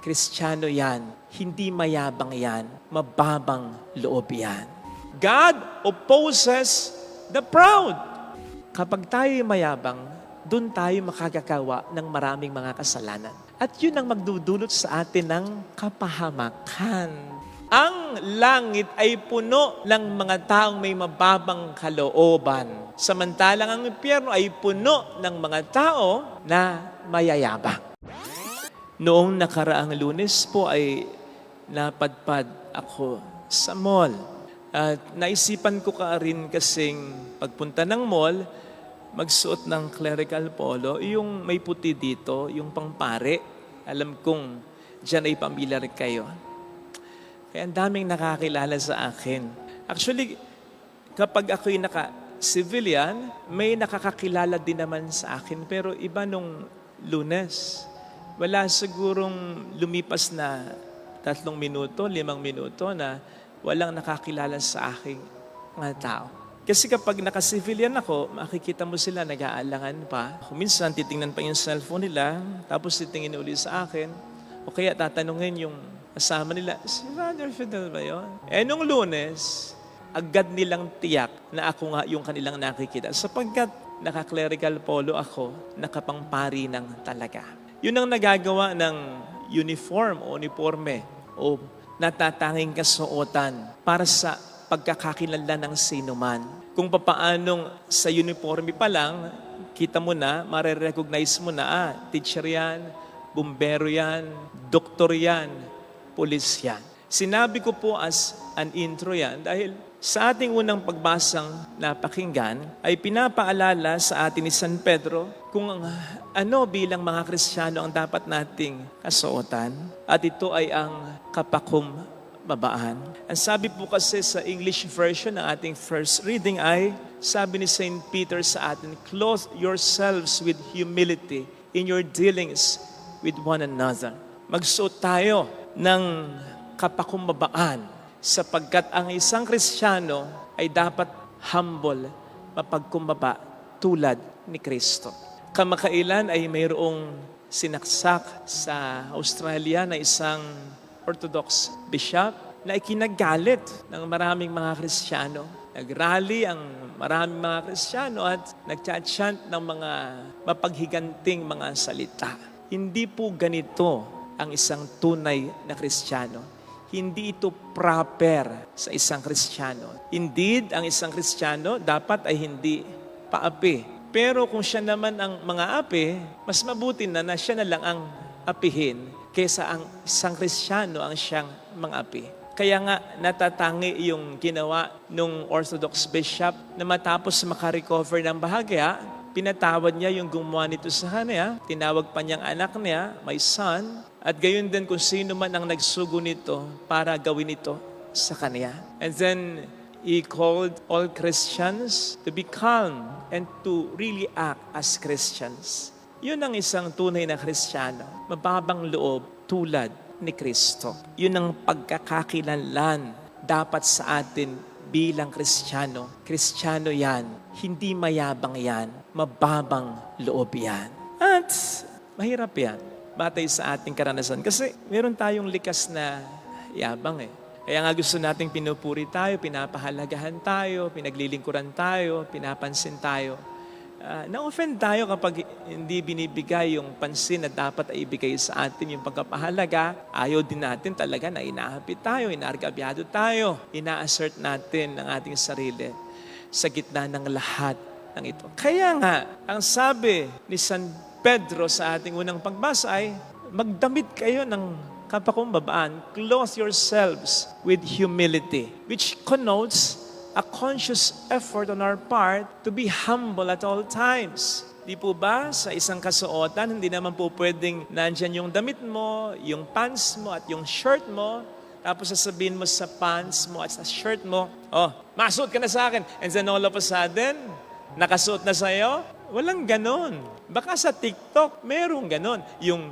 Kristiyano yan. Hindi mayabang yan. Mababang loob yan. God opposes the proud. Kapag tayo mayabang, doon tayo makagagawa ng maraming mga kasalanan. At yun ang magdudulot sa atin ng kapahamakan. Ang langit ay puno ng mga taong may mababang kalooban. Samantalang ang impyerno ay puno ng mga tao na mayayabang. Noong nakaraang lunes po ay napadpad ako sa mall. At naisipan ko ka rin kasing pagpunta ng mall, magsuot ng clerical polo, yung may puti dito, yung pangpare. Alam kong dyan ay pamilyar kayo. Kaya ang daming nakakilala sa akin. Actually, kapag ako'y naka-civilian, may nakakakilala din naman sa akin. Pero iba nung lunes. Wala sigurong lumipas na tatlong minuto, limang minuto na walang nakakilala sa aking mga tao. Kasi kapag naka-civilian ako, makikita mo sila nag-aalangan pa. Minsan, titingnan pa yung cellphone nila, tapos titingin uli sa akin. O kaya tatanungin yung kasama nila, si Father Fidel ba yun? Eh, nung lunes, agad nilang tiyak na ako nga yung kanilang nakikita. Sapagkat naka-clerical polo ako, nakapangpari ng talaga. Yun ang nagagawa ng uniform o uniforme o natatanging kasuotan para sa pagkakakilala ng sino man. Kung papaanong sa uniforme pa lang, kita mo na, marirecognize mo na, ah, teacher yan, bumbero yan, doktor yan, pulis yan. Sinabi ko po as an intro yan dahil sa ating unang pagbasang napakinggan ay pinapaalala sa atin ni San Pedro kung ano bilang mga Kristiyano ang dapat nating kasuotan at ito ay ang kapakumbabaan. Ang sabi po kasi sa English version ng ating first reading ay sabi ni St. Peter sa atin, Clothe yourselves with humility in your dealings with one another. Magsuot tayo ng kapakumbabaan sapagkat ang isang Kristiyano ay dapat humble, mapagkumbaba tulad ni Kristo. Kamakailan ay mayroong sinaksak sa Australia na isang Orthodox bishop na ikinagalit ng maraming mga Kristiyano. Nagrally ang maraming mga Kristiyano at nagchat-chant ng mga mapaghiganting mga salita. Hindi po ganito ang isang tunay na Kristiyano. Hindi ito proper sa isang Kristiyano. Indeed, ang isang Kristiyano dapat ay hindi paapi. Pero kung siya naman ang mga api, mas mabuti na na siya na lang ang apihin kaysa ang isang Kristiyano ang siyang mga api. Kaya nga natatangi yung ginawa nung Orthodox bishop na matapos makarecover ng bahagya, pinatawad niya yung gumawa nito sa kanya, tinawag pa niyang anak niya, my son, at gayon din kung sino man ang nagsugo nito para gawin ito sa kanya. And then, he called all Christians to be calm and to really act as Christians. Yun ang isang tunay na Kristiyano, mababang loob tulad ni Kristo. Yun ang pagkakakilanlan dapat sa atin bilang Kristiyano. Kristiyano yan, hindi mayabang yan, mababang loob yan. At mahirap yan, batay sa ating karanasan. Kasi meron tayong likas na yabang eh. Kaya nga gusto nating pinupuri tayo, pinapahalagahan tayo, pinaglilingkuran tayo, pinapansin tayo. Ah, na-offend tayo kapag hindi binibigay yung pansin na dapat ay ibigay sa atin yung pagkapahalaga. Ayaw din natin talaga na inahapit tayo, inargabyado tayo, ina-assert natin ang ating sarili sa gitna ng lahat ng ito. Kaya nga, ang sabi ni San Pedro sa ating unang pagbasa ay, magdamit kayo ng kapakumbabaan, clothe yourselves with humility, which connotes a conscious effort on our part to be humble at all times. Di po ba sa isang kasuotan, hindi naman po pwedeng nandyan yung damit mo, yung pants mo at yung shirt mo, tapos sasabihin mo sa pants mo at sa shirt mo, oh, masuot ka na sa akin. And then all of a sudden, nakasuot na sa'yo? Walang ganon. Baka sa TikTok, merong ganon. Yung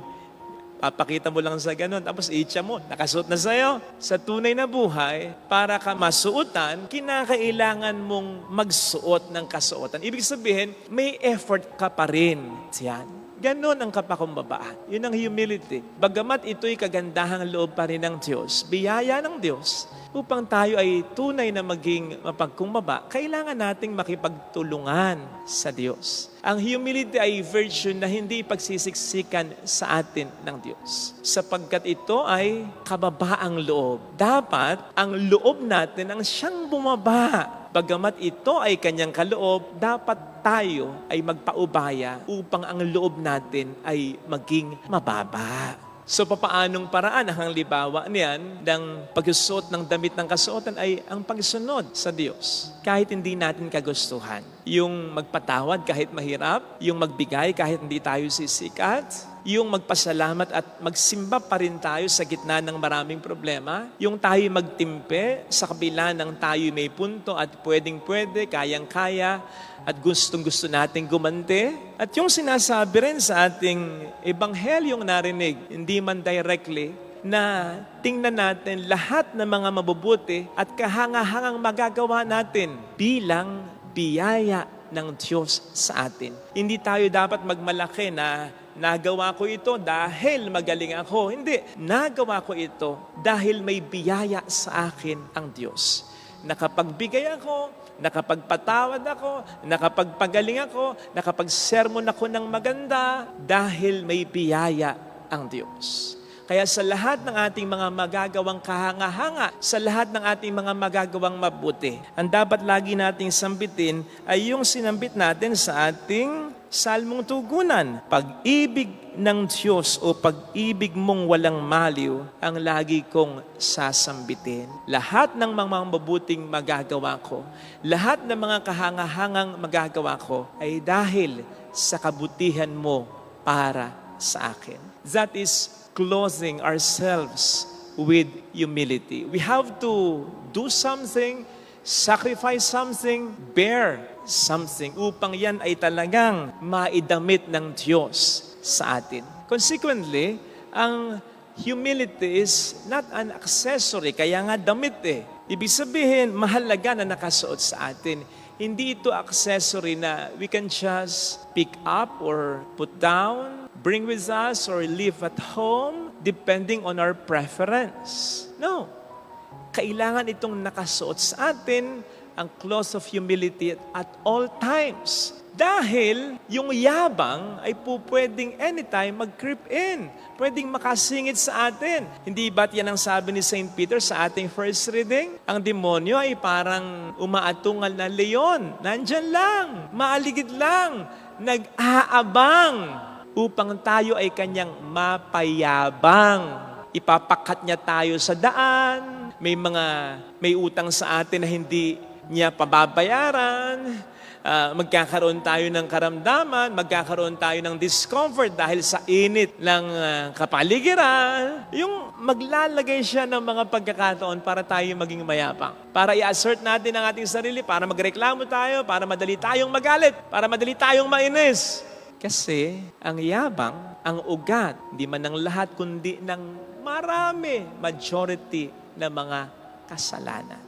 Papakita mo lang sa ganun, tapos itcha mo, nakasuot na sa'yo. Sa tunay na buhay, para ka masuotan, kinakailangan mong magsuot ng kasuotan. Ibig sabihin, may effort ka pa rin. Yan. Ganon ang kapakumbabaan. Yun ang humility. Bagamat ito'y kagandahang loob pa rin ng Diyos, biyaya ng Diyos, upang tayo ay tunay na maging mapagkumbaba, kailangan nating makipagtulungan sa Diyos. Ang humility ay virtue na hindi pagsisiksikan sa atin ng Diyos. Sapagkat ito ay kababaang loob. Dapat ang loob natin ang siyang bumaba. Bagamat ito ay kanyang kaloob, dapat tayo ay magpaubaya upang ang loob natin ay maging mababa. So papaanong paraan ang libawa niyan ng pagsusuot ng damit ng kasuotan ay ang pagsunod sa Diyos. Kahit hindi natin kagustuhan. Yung magpatawad kahit mahirap, yung magbigay kahit hindi tayo sisikat, yung magpasalamat at magsimba pa rin tayo sa gitna ng maraming problema, yung tayo magtimpe sa kabila ng tayo may punto at pwedeng pwede, kayang-kaya, at gustong gusto nating gumante. At yung sinasabi rin sa ating ebanghelyong narinig, hindi man directly, na tingnan natin lahat ng mga mabubuti at kahangahangang magagawa natin bilang biyaya ng Diyos sa atin. Hindi tayo dapat magmalaki na nagawa ko ito dahil magaling ako. Hindi, nagawa ko ito dahil may biyaya sa akin ang Diyos. Nakapagbigay ako, nakapagpatawad ako, nakapagpagaling ako, nakapagsermon ako ng maganda dahil may biyaya ang Diyos. Kaya sa lahat ng ating mga magagawang kahanga-hanga, sa lahat ng ating mga magagawang mabuti, ang dapat lagi nating sambitin ay yung sinambit natin sa ating salmong tugunan. Pag-ibig ng Diyos o pag-ibig mong walang maliw ang lagi kong sasambitin. Lahat ng mga mabuting magagawa ko, lahat ng mga kahangahangang magagawa ko ay dahil sa kabutihan mo para sa akin. That is clothing ourselves with humility. We have to do something, sacrifice something, bear something upang yan ay talagang maidamit ng Diyos sa atin. Consequently, ang humility is not an accessory, kaya nga damit eh. Ibig sabihin, mahalaga na nakasuot sa atin. Hindi ito accessory na we can just pick up or put down, bring with us or leave at home depending on our preference. No. Kailangan itong nakasuot sa atin ang clothes of humility at all times. Dahil yung yabang ay po pwedeng anytime mag-creep in. Pwedeng makasingit sa atin. Hindi ba't yan ang sabi ni St. Peter sa ating first reading? Ang demonyo ay parang umaatungal na leon. Nandyan lang, maaligid lang, nag-aabang upang tayo ay kanyang mapayabang. Ipapakat niya tayo sa daan, may mga may utang sa atin na hindi niya pababayaran, Ah, magkakaroon tayo ng karamdaman, magkakaroon tayo ng discomfort dahil sa init ng ah, kapaligiran. Yung maglalagay siya ng mga pagkakataon para tayo maging mayapang. Para i-assert natin ang ating sarili, para magreklamo tayo, para madali tayong magalit, para madali tayong mainis. Kasi ang yabang, ang ugat, hindi man ng lahat, kundi ng marami, majority ng mga kasalanan.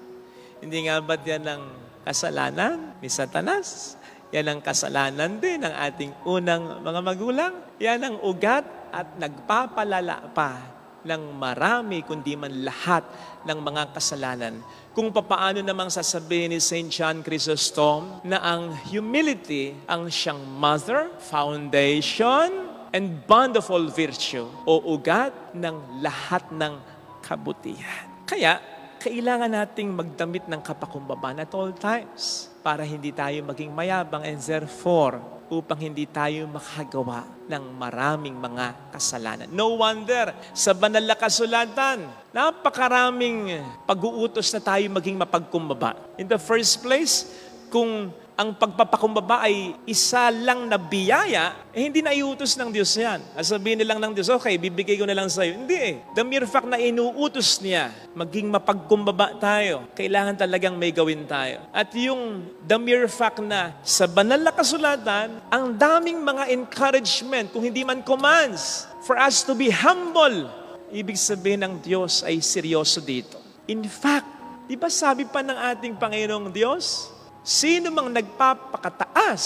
Hindi nga ba yan ang kasalanan ni Satanas? Yan ang kasalanan din ng ating unang mga magulang. Yan ang ugat at nagpapalala pa ng marami kundi man lahat ng mga kasalanan. Kung papaano namang sasabihin ni St. John Chrysostom na ang humility ang siyang mother, foundation, and bond of all virtue o ugat ng lahat ng kabutihan. Kaya, kailangan nating magdamit ng kapakumbaba at all times para hindi tayo maging mayabang and therefore upang hindi tayo makagawa ng maraming mga kasalanan. No wonder, sa banal na kasulatan, napakaraming pag-uutos na tayo maging mapagkumbaba. In the first place, kung ang pagpapakumbaba ay isa lang na biyaya, eh hindi na iutos ng Diyos yan. Sabihin nilang ng Diyos, okay, bibigay ko na lang sa'yo. Hindi eh. The mere fact na inuutos niya, maging mapagkumbaba tayo, kailangan talagang may gawin tayo. At yung the mere fact na sa banal na kasulatan, ang daming mga encouragement, kung hindi man commands, for us to be humble. Ibig sabihin ng Diyos ay seryoso dito. In fact, di ba sabi pa ng ating Panginoong Diyos, Sino mang nagpapakataas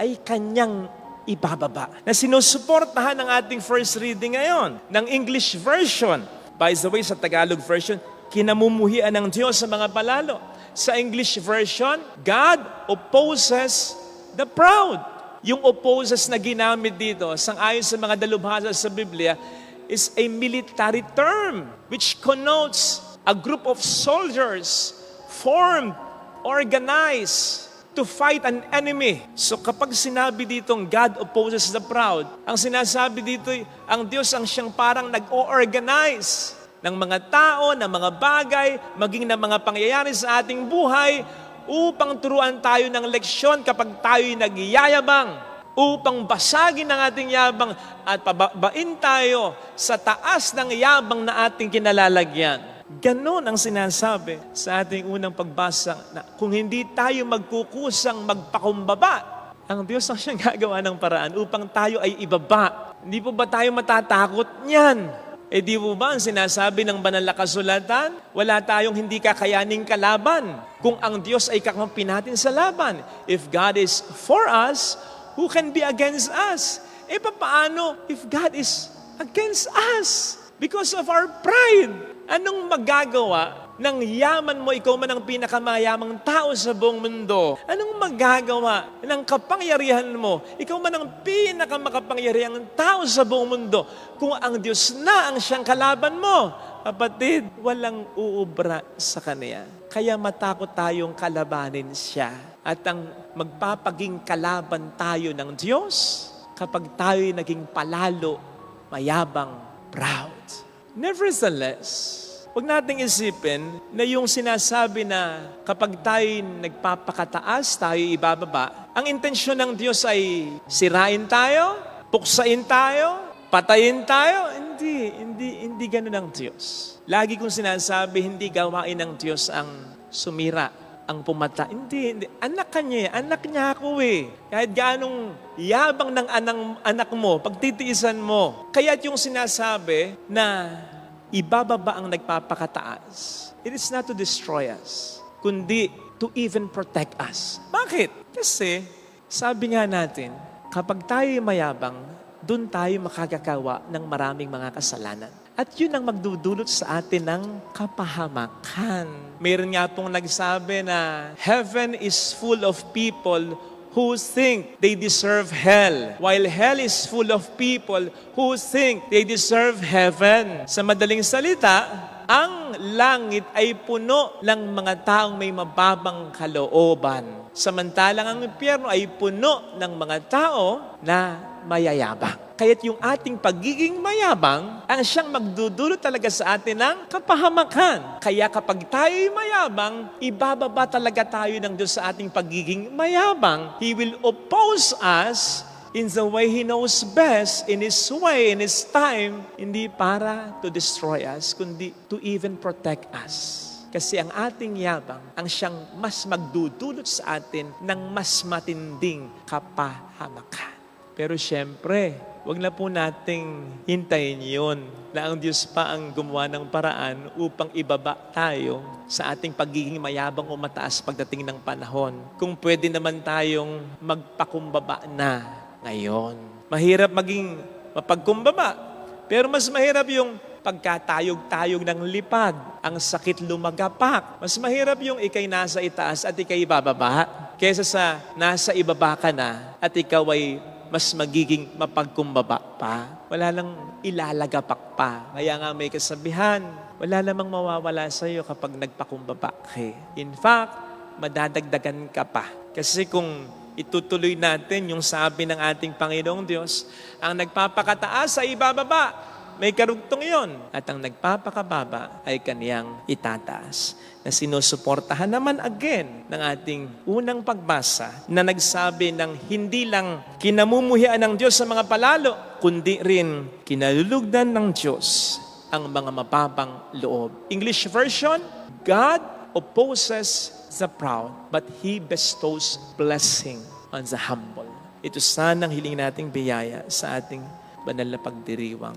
ay kanyang ibababa. Na sinusuportahan ng ating first reading ngayon ng English version. By the way, sa Tagalog version, kinamumuhian ng Diyos sa mga palalo. Sa English version, God opposes the proud. Yung opposes na ginamit dito, sangayon sa mga dalubhasa sa Biblia, is a military term which connotes a group of soldiers formed, organized to fight an enemy. So kapag sinabi ditong God opposes the proud, ang sinasabi dito, ang Diyos ang siyang parang nag-o-organize ng mga tao, ng mga bagay, maging ng mga pangyayari sa ating buhay upang turuan tayo ng leksyon kapag tayo'y nagyayabang, upang basagin ang ating yabang at pababain tayo sa taas ng yabang na ating kinalalagyan. Ganon ang sinasabi sa ating unang pagbasa na kung hindi tayo magkukusang magpakumbaba, ang Diyos ang siyang gagawa ng paraan upang tayo ay ibaba. Hindi po ba tayo matatakot niyan? Eh di po ba ang sinasabi ng banal na kasulatan? Wala tayong hindi kakayaning kalaban kung ang Diyos ay kakampi natin sa laban. If God is for us, who can be against us? Eh paano if God is against us? Because of our pride. Anong magagawa ng yaman mo, ikaw man ang pinakamayamang tao sa buong mundo? Anong magagawa ng kapangyarihan mo, ikaw man ang pinakamakapangyarihang tao sa buong mundo, kung ang Diyos na ang siyang kalaban mo? Kapatid, walang uubra sa Kanya. Kaya matakot tayong kalabanin siya. At ang magpapaging kalaban tayo ng Diyos kapag tayo'y naging palalo, mayabang, proud. Nevertheless, huwag nating isipin na yung sinasabi na kapag tayo nagpapakataas, tayo ibababa, ang intensyon ng Diyos ay sirain tayo, puksain tayo, patayin tayo. Hindi, hindi, hindi ganun ang Diyos. Lagi kong sinasabi, hindi gawain ng Diyos ang sumira, ang pumata. Hindi, hindi. Anak ka niya, eh. anak niya ako eh. Kahit ganong yabang ng anang, anak mo, pagtitiisan mo. Kaya't yung sinasabi na ibababa ang nagpapakataas. It is not to destroy us, kundi to even protect us. Bakit? Kasi, sabi nga natin, kapag tayo mayabang, doon tayo makagagawa ng maraming mga kasalanan. At yun ang magdudulot sa atin ng kapahamakan. Mayroon nga pong nagsabi na heaven is full of people who think they deserve hell, while hell is full of people who think they deserve heaven. Sa madaling salita, ang langit ay puno ng mga taong may mababang kalooban. Samantalang ang impyerno ay puno ng mga tao na mayayabang. Kaya't yung ating pagiging mayabang ang siyang magdudulot talaga sa atin ng kapahamakan. Kaya kapag tayo'y mayabang, ibababa talaga tayo ng Diyos sa ating pagiging mayabang. He will oppose us in the way He knows best, in His way, in His time, hindi para to destroy us, kundi to even protect us. Kasi ang ating yabang ang siyang mas magdudulot sa atin ng mas matinding kapahamakan. Pero siyempre, wag na po nating hintayin yun na ang Diyos pa ang gumawa ng paraan upang ibaba tayo sa ating pagiging mayabang o mataas pagdating ng panahon. Kung pwede naman tayong magpakumbaba na ngayon. Mahirap maging mapagkumbaba, pero mas mahirap yung pagkatayog-tayog ng lipad, ang sakit lumagapak. Mas mahirap yung ikay nasa itaas at ikay bababa, kesa sa nasa ibaba ka na at ikaw ay mas magiging mapagkumbaba pa. Wala lang ilalagapak pa. Kaya nga may kasabihan, wala namang mawawala sa iyo kapag nagpakumbaba ka. eh. In fact, madadagdagan ka pa. Kasi kung itutuloy natin yung sabi ng ating Panginoong Diyos, ang nagpapakataas ay ibababa. May karugtong yon At ang nagpapakababa ay kaniyang itataas. Na sinusuportahan naman again ng ating unang pagbasa na nagsabi ng hindi lang kinamumuhian ng Diyos sa mga palalo, kundi rin kinalulugdan ng Diyos ang mga mababang loob. English version, God opposes the proud, but He bestows blessing on the humble. Ito sanang hiling nating biyaya sa ating banal na pagdiriwang.